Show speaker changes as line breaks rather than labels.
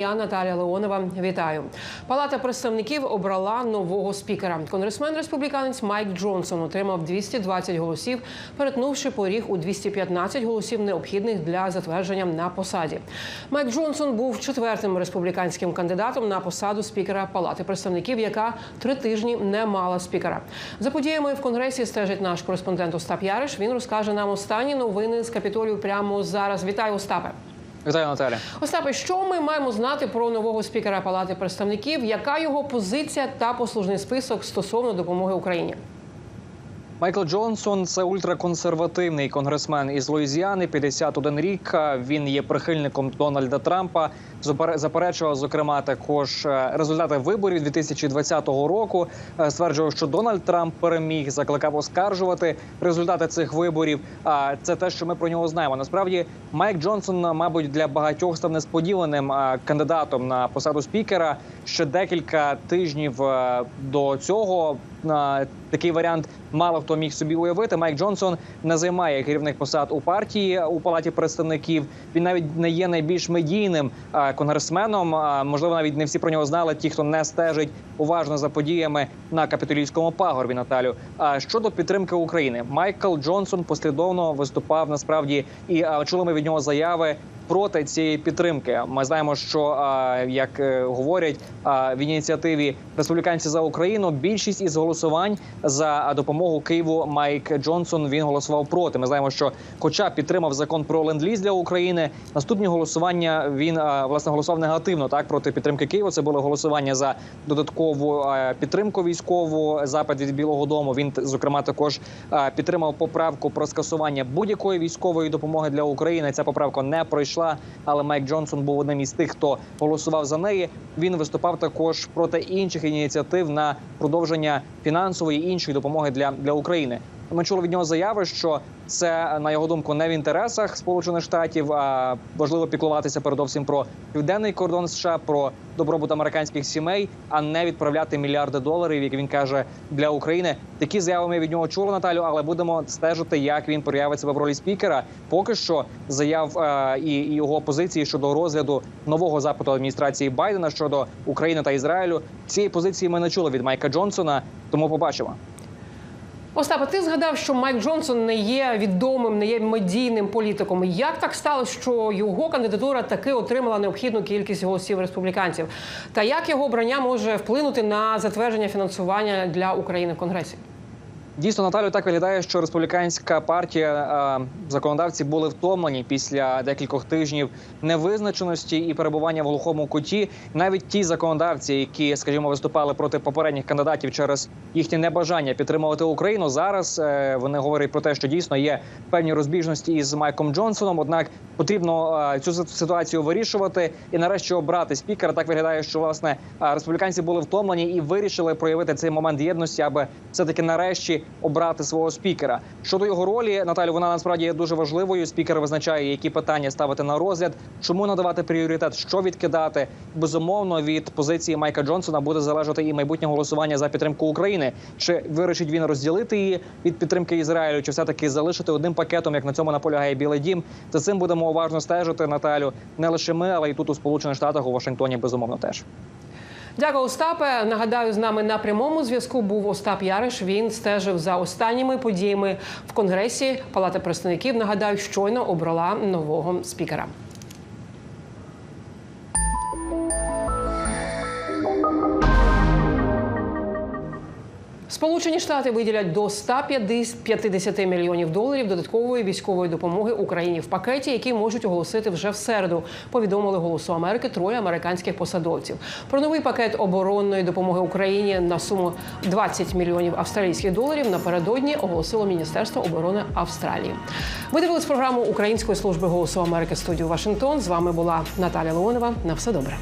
Я Наталія Леонова. Вітаю. Палата представників обрала нового спікера. Конгресмен республіканець Майк Джонсон отримав 220 голосів, перетнувши поріг у 215 голосів, необхідних для затвердження на посаді. Майк Джонсон був четвертим республіканським кандидатом на посаду спікера Палати представників, яка три тижні не мала спікера. За подіями в конгресі стежить наш кореспондент Остап Яриш. Він розкаже нам останні новини з капітолію прямо зараз. Вітаю, Остапе.
Вітаю, Наталя.
Остапе, що ми маємо знати про нового спікера Палати представників? Яка його позиція та послужний список стосовно допомоги Україні?
Майкл Джонсон це ультраконсервативний конгресмен із Луїзіани, 51 рік. Він є прихильником Дональда Трампа. Заперечував зокрема також е, результати виборів 2020 року. Е, Стверджував, що Дональд Трамп переміг, закликав оскаржувати результати цих виборів. А це те, що ми про нього знаємо. Насправді, Майк Джонсон, мабуть, для багатьох став несподіваним е, кандидатом на посаду спікера. Ще декілька тижнів е, до цього такий варіант мало хто міг собі уявити. Майк Джонсон не займає керівних посад у партії у палаті представників. Він навіть не є найбільш медійним конгресменом. Можливо, навіть не всі про нього знали. Ті, хто не стежить уважно за подіями на капітолійському пагорбі. Наталю. А щодо підтримки України, Майкл Джонсон послідовно виступав насправді і чули ми від нього заяви. Проти цієї підтримки ми знаємо, що як е, говорять в ініціативі республіканці за Україну, більшість із голосувань за допомогу Києву Майк Джонсон він голосував проти. Ми знаємо, що, хоча підтримав закон про ленд-ліз для України, наступні голосування він власне голосував негативно так проти підтримки Києва. Це було голосування за додаткову підтримку військову запит від Білого Дому. Він зокрема також підтримав поправку про скасування будь-якої військової допомоги для України. Ця поправка не пройшла, але Майк Джонсон був одним із тих, хто голосував за неї. Він виступав також проти інших ініціатив на продовження фінансової і іншої допомоги для, для України. Ми чули від нього заяви, що це на його думку не в інтересах Сполучених Штатів. А важливо піклуватися передовсім про південний кордон США, про добробут американських сімей, а не відправляти мільярди доларів, як він каже, для України. Такі заяви ми від нього чули, Наталю, але будемо стежити, як він проявить себе в ролі спікера. Поки що заяв е, і, і його позиції щодо розгляду нового запиту адміністрації Байдена щодо України та Ізраїлю. Цієї позиції ми не чули від Майка Джонсона, тому побачимо.
Остапе, ти згадав, що Майк Джонсон не є відомим, не є медійним політиком. Як так сталося, що його кандидатура таки отримала необхідну кількість голосів республіканців? Та як його обрання може вплинути на затвердження фінансування для України в Конгресі?
Дійсно, Наталю так виглядає, що республіканська партія е, законодавці були втомлені після декількох тижнів невизначеності і перебування в глухому куті. Навіть ті законодавці, які, скажімо, виступали проти попередніх кандидатів через їхнє небажання підтримувати Україну, зараз е, вони говорять про те, що дійсно є певні розбіжності із Майком Джонсоном. Однак потрібно е, цю ситуацію вирішувати і нарешті обрати спікера. Так виглядає, що власне республіканці були втомлені і вирішили проявити цей момент єдності, аби все таки нарешті обрати свого спікера. Щодо його ролі, Наталю, вона насправді є дуже важливою. Спікер визначає, які питання ставити на розгляд, чому надавати пріоритет, що відкидати. Безумовно, від позиції Майка Джонсона буде залежати і майбутнє голосування за підтримку України. Чи вирішить він розділити її від підтримки Ізраїлю, чи все таки залишити одним пакетом, як на цьому наполягає Білий Дім? За цим будемо уважно стежити. Наталю не лише ми, але й тут у Сполучених Штатах у Вашингтоні безумовно теж.
Дякую, Остапе. Нагадаю, з нами на прямому зв'язку був Остап Яриш. Він стежив за останніми подіями в Конгресі. Палата представників нагадаю, щойно обрала нового спікера. Сполучені Штати виділять до 150 мільйонів доларів додаткової військової допомоги Україні в пакеті, який можуть оголосити вже в середу. Повідомили голосу Америки троє американських посадовців. Про новий пакет оборонної допомоги Україні на суму 20 мільйонів австралійських доларів напередодні оголосило Міністерство оборони Австралії. Ви дивились програму Української служби голосу Америки студію Вашингтон. З вами була Наталя Леонова. На все добре.